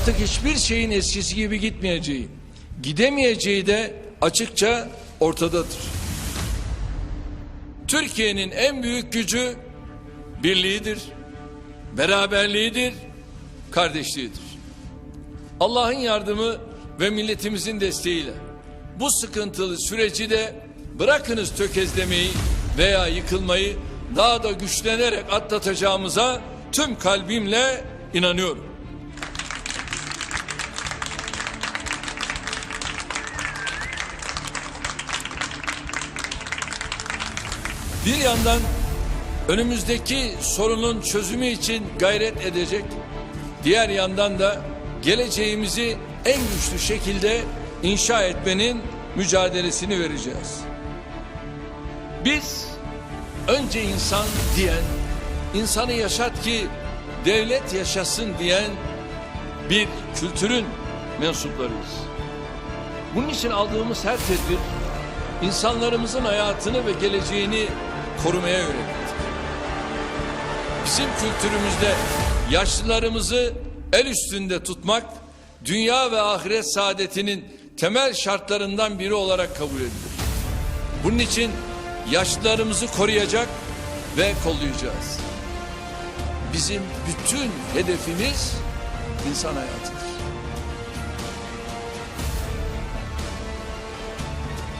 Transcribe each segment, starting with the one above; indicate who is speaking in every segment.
Speaker 1: Artık hiçbir şeyin eskisi gibi gitmeyeceği, gidemeyeceği de açıkça ortadadır. Türkiye'nin en büyük gücü birliğidir, beraberliğidir, kardeşliğidir. Allah'ın yardımı ve milletimizin desteğiyle bu sıkıntılı süreci de bırakınız tökezlemeyi veya yıkılmayı daha da güçlenerek atlatacağımıza tüm kalbimle inanıyorum. Bir yandan önümüzdeki sorunun çözümü için gayret edecek, diğer yandan da geleceğimizi en güçlü şekilde inşa etmenin mücadelesini vereceğiz. Biz önce insan diyen, insanı yaşat ki devlet yaşasın diyen bir kültürün mensuplarıyız. Bunun için aldığımız her tedbir insanlarımızın hayatını ve geleceğini korumaya yöneliktir. Bizim kültürümüzde yaşlılarımızı el üstünde tutmak dünya ve ahiret saadetinin temel şartlarından biri olarak kabul edilir. Bunun için yaşlılarımızı koruyacak ve kollayacağız. Bizim bütün hedefimiz insan hayatıdır.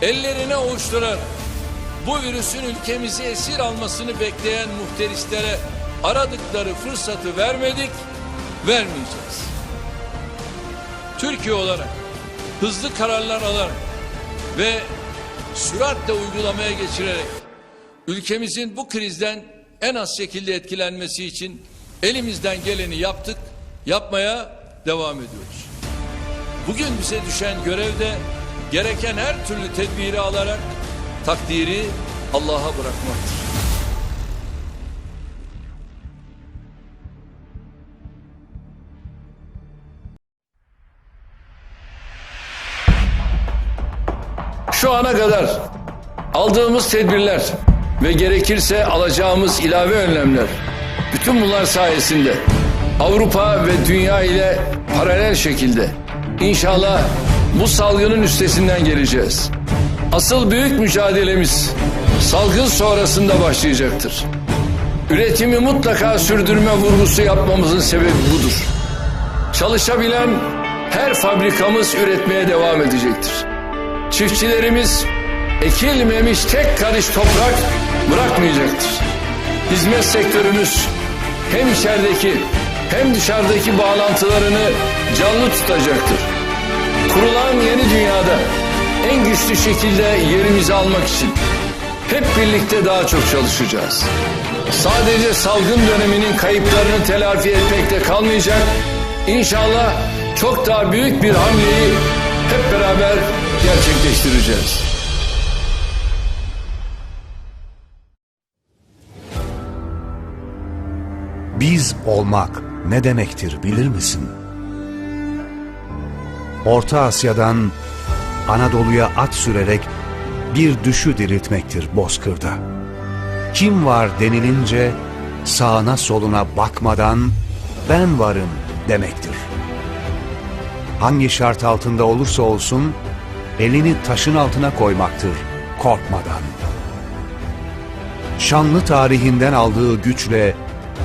Speaker 1: ellerine ovuşturarak bu virüsün ülkemizi esir almasını bekleyen muhteristlere aradıkları fırsatı vermedik, vermeyeceğiz. Türkiye olarak hızlı kararlar alarak ve süratle uygulamaya geçirerek ülkemizin bu krizden en az şekilde etkilenmesi için elimizden geleni yaptık, yapmaya devam ediyoruz. Bugün bize düşen görevde gereken her türlü tedbiri alarak takdiri Allah'a bırakmaktır. Şu ana kadar aldığımız tedbirler ve gerekirse alacağımız ilave önlemler bütün bunlar sayesinde Avrupa ve dünya ile paralel şekilde inşallah bu salgının üstesinden geleceğiz. Asıl büyük mücadelemiz salgın sonrasında başlayacaktır. Üretimi mutlaka sürdürme vurgusu yapmamızın sebebi budur. Çalışabilen her fabrikamız üretmeye devam edecektir. Çiftçilerimiz ekilmemiş tek karış toprak bırakmayacaktır. Hizmet sektörümüz hem içerideki hem dışarıdaki bağlantılarını canlı tutacaktır. Kurulan yeni dünyada en güçlü şekilde yerimizi almak için hep birlikte daha çok çalışacağız. Sadece salgın döneminin kayıplarını telafi etmekte kalmayacak. İnşallah çok daha büyük bir hamleyi hep beraber gerçekleştireceğiz.
Speaker 2: Biz olmak ne demektir bilir misin? Orta Asya'dan Anadolu'ya at sürerek bir düşü diriltmektir bozkırda. Kim var denilince sağına soluna bakmadan ben varım demektir. Hangi şart altında olursa olsun elini taşın altına koymaktır korkmadan. Şanlı tarihinden aldığı güçle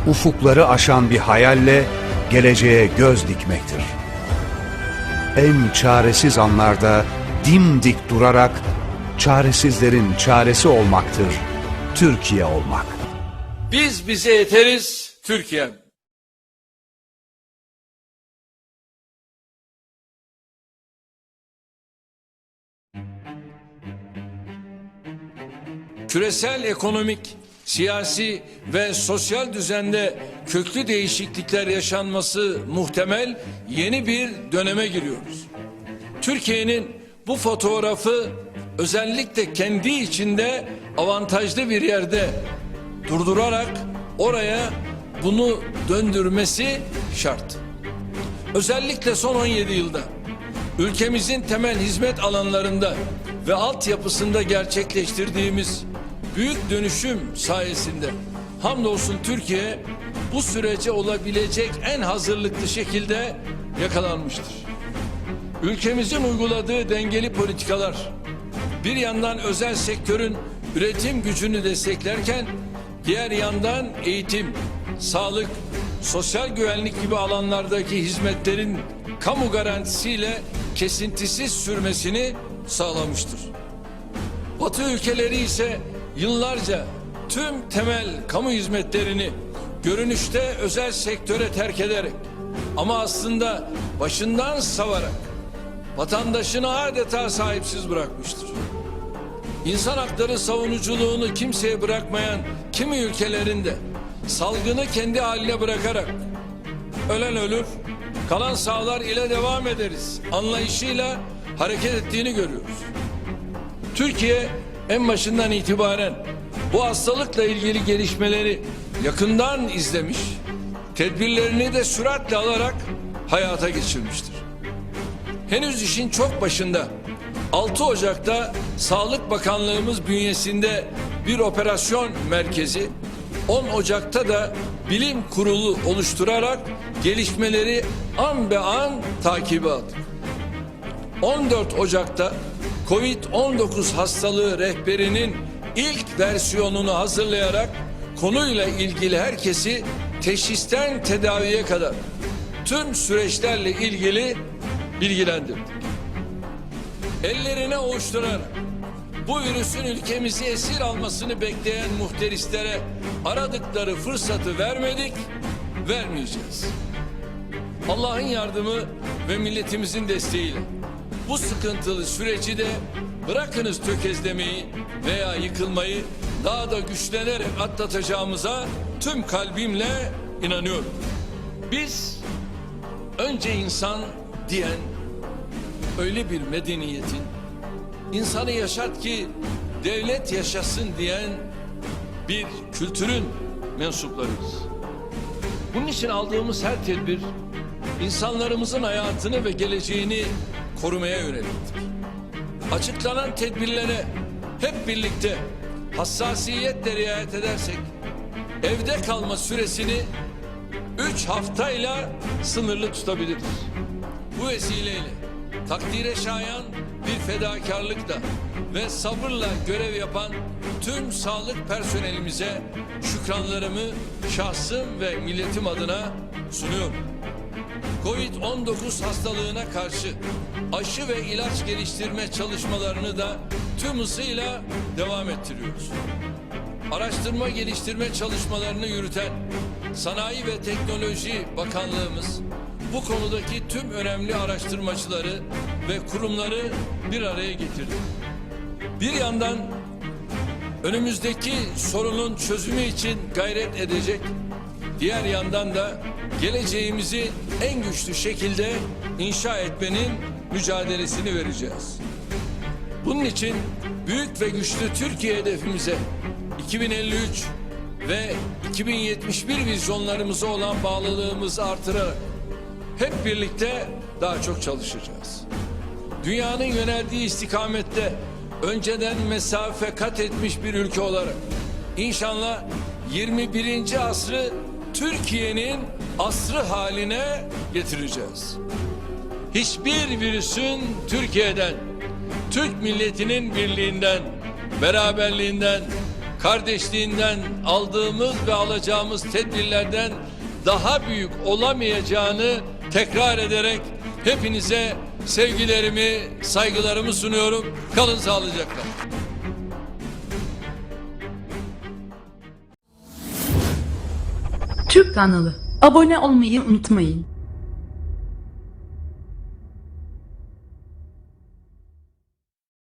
Speaker 2: ufukları aşan bir hayalle geleceğe göz dikmektir. En çaresiz anlarda dimdik durarak çaresizlerin çaresi olmaktır. Türkiye olmak.
Speaker 1: Biz bize yeteriz Türkiye. Küresel ekonomik, siyasi ve sosyal düzende köklü değişiklikler yaşanması muhtemel yeni bir döneme giriyoruz. Türkiye'nin bu fotoğrafı özellikle kendi içinde avantajlı bir yerde durdurarak oraya bunu döndürmesi şart. Özellikle son 17 yılda ülkemizin temel hizmet alanlarında ve altyapısında gerçekleştirdiğimiz büyük dönüşüm sayesinde hamdolsun Türkiye bu sürece olabilecek en hazırlıklı şekilde yakalanmıştır. Ülkemizin uyguladığı dengeli politikalar bir yandan özel sektörün üretim gücünü desteklerken diğer yandan eğitim, sağlık, sosyal güvenlik gibi alanlardaki hizmetlerin kamu garantisiyle kesintisiz sürmesini sağlamıştır. Batı ülkeleri ise yıllarca tüm temel kamu hizmetlerini görünüşte özel sektöre terk ederek ama aslında başından savarak vatandaşını adeta sahipsiz bırakmıştır. İnsan hakları savunuculuğunu kimseye bırakmayan kimi ülkelerinde salgını kendi haline bırakarak ölen ölür, kalan sağlar ile devam ederiz anlayışıyla hareket ettiğini görüyoruz. Türkiye en başından itibaren bu hastalıkla ilgili gelişmeleri yakından izlemiş, tedbirlerini de süratle alarak hayata geçirmiştir. Henüz işin çok başında 6 Ocak'ta Sağlık Bakanlığımız bünyesinde bir operasyon merkezi, 10 Ocak'ta da bilim kurulu oluşturarak gelişmeleri an be an takibe aldık. 14 Ocak'ta Covid-19 hastalığı rehberinin ilk versiyonunu hazırlayarak konuyla ilgili herkesi teşhisten tedaviye kadar tüm süreçlerle ilgili bilgilendirdik. Ellerine ovuşturarak bu virüsün ülkemizi esir almasını bekleyen muhterislere aradıkları fırsatı vermedik, vermeyeceğiz. Allah'ın yardımı ve milletimizin desteğiyle bu sıkıntılı süreci de bırakınız tökezlemeyi veya yıkılmayı daha da güçlenerek atlatacağımıza tüm kalbimle inanıyorum. Biz önce insan diyen öyle bir medeniyetin insanı yaşat ki devlet yaşasın diyen bir kültürün mensuplarıyız. Bunun için aldığımız her tedbir insanlarımızın hayatını ve geleceğini korumaya yöneliktir. Açıklanan tedbirlere hep birlikte hassasiyetle riayet edersek evde kalma süresini üç haftayla sınırlı tutabiliriz. Bu vesileyle takdire şayan bir fedakarlıkla ve sabırla görev yapan tüm sağlık personelimize şükranlarımı şahsım ve milletim adına sunuyorum. Covid-19 hastalığına karşı aşı ve ilaç geliştirme çalışmalarını da tüm hızıyla devam ettiriyoruz. Araştırma geliştirme çalışmalarını yürüten Sanayi ve Teknoloji Bakanlığımız bu konudaki tüm önemli araştırmacıları ve kurumları bir araya getirdi. Bir yandan önümüzdeki sorunun çözümü için gayret edecek, diğer yandan da geleceğimizi en güçlü şekilde inşa etmenin mücadelesini vereceğiz. Bunun için büyük ve güçlü Türkiye hedefimize 2053 ve 2071 vizyonlarımıza olan bağlılığımızı artırarak hep birlikte daha çok çalışacağız. Dünyanın yöneldiği istikamette önceden mesafe kat etmiş bir ülke olarak inşallah 21. asrı Türkiye'nin asrı haline getireceğiz. Hiçbir virüsün Türkiye'den, Türk milletinin birliğinden, beraberliğinden, kardeşliğinden aldığımız ve alacağımız tedbirlerden daha büyük olamayacağını tekrar ederek hepinize sevgilerimi, saygılarımı sunuyorum. Kalın sağlıcakla.
Speaker 3: Türk kanalı. Abone olmayı unutmayın.